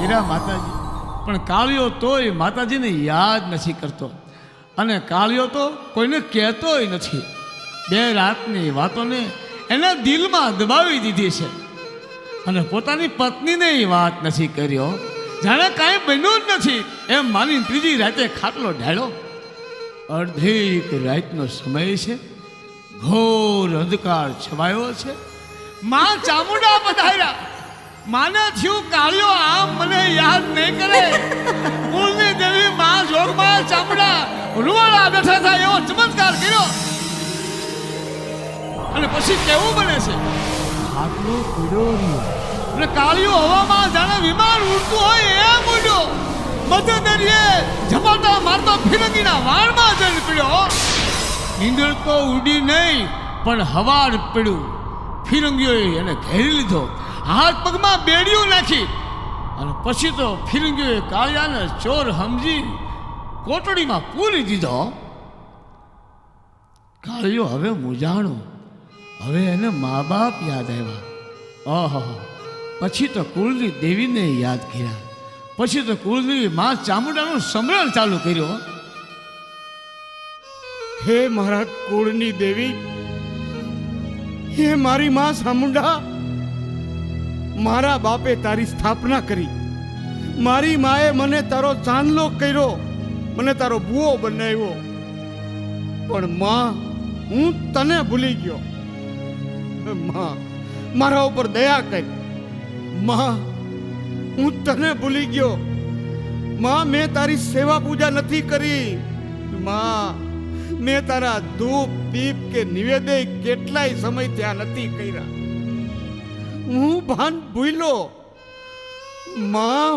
કર્યા માતાજી. પણ કાળિયો તોય માતાજીને યાદ નથી કરતો. અને કાળિયો તો કોઈને કહેતોય નથી. બે રાતની વાતોને એના દિલમાં દબાવી દીધી છે. અને પોતાની પત્નીને વાત નથી કર્યો જાણે કાંઈ બન્યું જ નથી. એમ માની ત્રીજી રાતે ખાટલો ઢાળ્યો. અડધીક રાતનો સમય છે. ઘોર અંધકાર છવાયો છે. માં ચામુંડા પધાર્યા. માને થયું કાળિયો આમ મને યાદ નહીં કરે. કુલની દેવી માં જોગમાં ચામડા રૂવાળા બેઠા થાય એવો ચમત્કાર કર્યો. અને પછી કેવું બને છે? આટલો પીડો રહ્યો. અને કાળિયો હવામાં જાણે વિમાન ઉડતું હોય એમ ઉડ્યો. મધ્ય દરિયે ઝપાટા મારતો ફિરંગીના વાળમાં જઈને પીડ્યો નીંદર તો ઉડી નહીં પણ હવાર પડ્યું. ફિરંગીઓએ એને ઘેરી લીધો. હાથ પગમાં બેડિયું નાખી અને પછી તો ફિરંગીઓએ કાળિયાને ચોર સમજી કોટડીમાં પૂરી દીધો. કાળિયો, હવે મૂંઝાણો. હવે એને મા બાપ યાદ આવ્યા. ઓહો, પછી તો કુળની દેવીને યાદ કર્યા. પછી તો કુળદેવી મા ચામુંડાનું સમરણ ચાલુ કર્યો. હે મારા કુળની દેવી, હે મારી મા સામુંડા મારા બાપે તારી સ્થાપના કરી. મારી માએ મને તારો ચાંદલો કર્યો. મને તારો બુઓ બનાવ્યો. પણ માં, હું તને ભૂલી ગયો. માં, મારા ઉપર દયા કર. માં, હું તને ભૂલી ગયો. માં, મેં તારી સેવા પૂજા નથી કરી. માં, મેં તારા ધૂપ દીપ કે નિવેદે કેટલાય સમય ત્યાં નથી કર્યા. હું ભાન ભૂલો માં